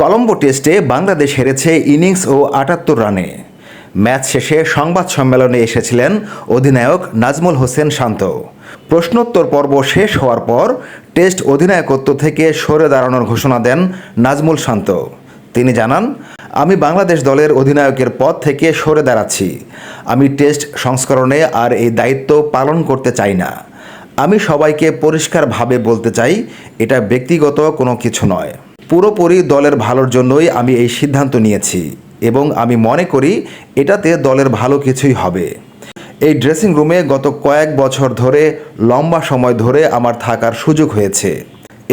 কলম্বো টেস্টে বাংলাদেশ হেরেছে ইনিংস ও আটাত্তর রানে। ম্যাচ শেষে সংবাদ সম্মেলনে এসেছিলেন অধিনায়ক নাজমুল হোসেন শান্ত। প্রশ্নোত্তর পর্ব শেষ হওয়ার পর টেস্ট অধিনায়কত্ব থেকে সরে দাঁড়ানোর ঘোষণা দেন নাজমুল শান্ত। তিনি জানান, আমি বাংলাদেশ দলের অধিনায়কের পদ থেকে সরে দাঁড়াচ্ছি। আমি টেস্ট সংস্করণে আর এই দায়িত্ব পালন করতে চাই না। আমি সবাইকে পরিষ্কারভাবে বলতে চাই, এটা ব্যক্তিগত কোনো কিছু নয়। পুরোপুরি দলের ভালোর জন্যই আমি এই সিদ্ধান্ত নিয়েছি এবং আমি মনে করি এটাতে দলের ভালো কিছুই হবে। এই ড্রেসিং রুমে গত কয়েক বছর ধরে লম্বা সময় ধরে আমার থাকার সুযোগ হয়েছে।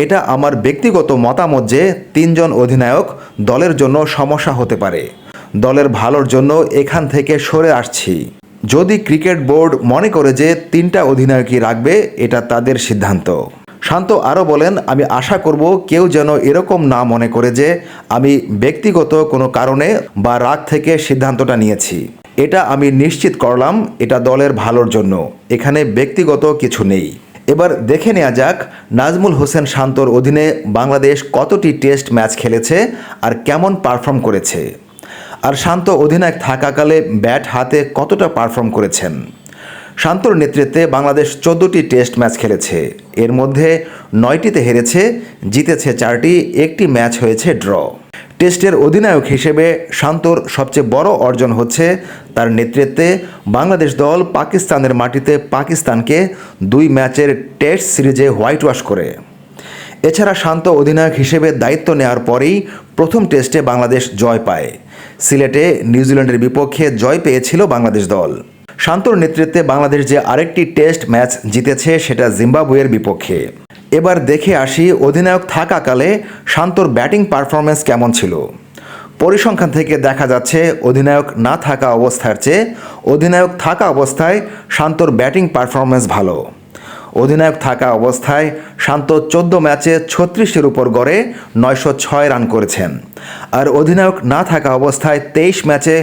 এটা আমার ব্যক্তিগত মতামত যে তিনজন অধিনায়ক দলের জন্য সমস্যা হতে পারে। দলের ভালোর জন্য এখান থেকে সরে আসছি। যদি ক্রিকেট বোর্ড মনে করে যে তিনটা অধিনায়কই রাখবে, এটা তাদের সিদ্ধান্ত। শান্ত আরও বলেন, আমি আশা করব কেউ যেন এরকম না মনে করে যে আমি ব্যক্তিগত কোনো কারণে বা রাগ থেকে সিদ্ধান্তটা নিয়েছি। এটা আমি নিশ্চিত করলাম, এটা দলের ভালোর জন্য। এখানে ব্যক্তিগত কিছু নেই। এবার দেখে নেওয়া যাক, নাজমুল হোসেন শান্তর অধীনে বাংলাদেশ কতটি টেস্ট ম্যাচ খেলেছে আর কেমন পারফর্ম করেছে। আর শান্ত অধিনায়ক থাকাকালে ব্যাট হাতে কতটা পারফর্ম করেছেন? শান্তর নেতৃত্বে বাংলাদেশ চোদ্দোটি টেস্ট ম্যাচ খেলেছে। এর মধ্যে নয়টিতে হেরেছে, জিতেছে চারটি, একটি ম্যাচ হয়েছে ড্র। টেস্টের অধিনায়ক হিসেবে শান্তর সবচেয়ে বড় অর্জন হচ্ছে তার নেতৃত্বে বাংলাদেশ দল পাকিস্তানের মাটিতে পাকিস্তানকে দুই ম্যাচের টেস্ট সিরিজে হোয়াইট ওয়াশ করে। এছাড়া শান্ত অধিনায়ক হিসেবে দায়িত্ব নেওয়ার পরেই প্রথম টেস্টে বাংলাদেশ জয় পায়। সিলেটে নিউজিল্যান্ডের বিপক্ষে জয় পেয়েছিল বাংলাদেশ দল। শান্তর নেতৃত্বে বাংলাদেশ যে আরেকটি টেস্ট ম্যাচ জিতেছে, সেটা জিম্বাবুয়ের বিপক্ষে। এবার দেখে আসি অধিনায়ক থাকাকালে শান্তর ব্যাটিং পারফরমেন্স কেমন ছিল। পরিসংখ্যান থেকে দেখা যাচ্ছে, অধিনায়ক না থাকা অবস্থার চেয়ে অধিনায়ক থাকা অবস্থায় শান্তর ব্যাটিং পারফরমেন্স ভালো। অধিনায়ক থাকা অবস্থায় শান্ত চোদ্দ ম্যাচে ছত্রিশের উপর গড়ে নয়শো ছয় রান করেছেন। আর অধিনায়ক না থাকা অবস্থায় তেইশ ম্যাচে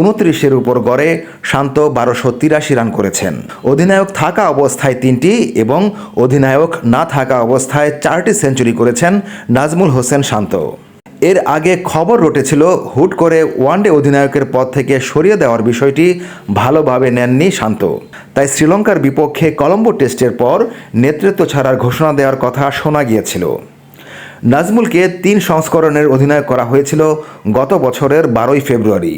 উনত্রিশের উপর গড়ে শান্ত বারোশো তিরাশি রান করেছেন। অধিনায়ক থাকা অবস্থায় তিনটি এবং অধিনায়ক না থাকা অবস্থায় চারটি সেঞ্চুরি করেছেন নাজমুল হোসেন শান্ত। এর আগে খবর রটেছিল, হুট করে ওয়ানডে অধিনায়কের পদ থেকে সরিয়ে দেওয়ার বিষয়টি ভালোভাবে নেননি শান্ত। তাই শ্রীলঙ্কার বিপক্ষে কলম্বো টেস্টের পর নেতৃত্ব ছাড়ার ঘোষণা দেওয়ার কথা শোনা গিয়েছিল। নাজমুলকে তিন সংস্করণের অধিনায়ক করা হয়েছিল গত বছরের বারোই ফেব্রুয়ারি।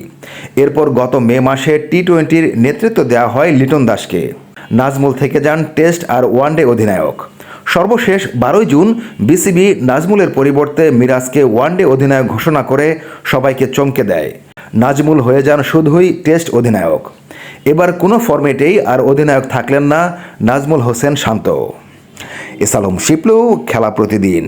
এরপর গত মে মাসে টি টোয়েন্টির নেতৃত্ব দেওয়া হয় লিটন দাসকে। নাজমুল থেকে যান টেস্ট আর ওয়ানডে অধিনায়ক। সর্বশেষ বারোই জুন বিসিবি নাজমুলের পরিবর্তে মিরাজকে ওয়ানডে অধিনায়ক ঘোষণা করে সবাইকে চমকে দেয়। নাজমুল হয়ে যান শুধুই টেস্ট অধিনায়ক। এবার কোনো ফর্মেটেই আর অধিনায়ক থাকলেন না নাজমুল হোসেন শান্ত। এসালম শিপলু, খেলা প্রতিদিন।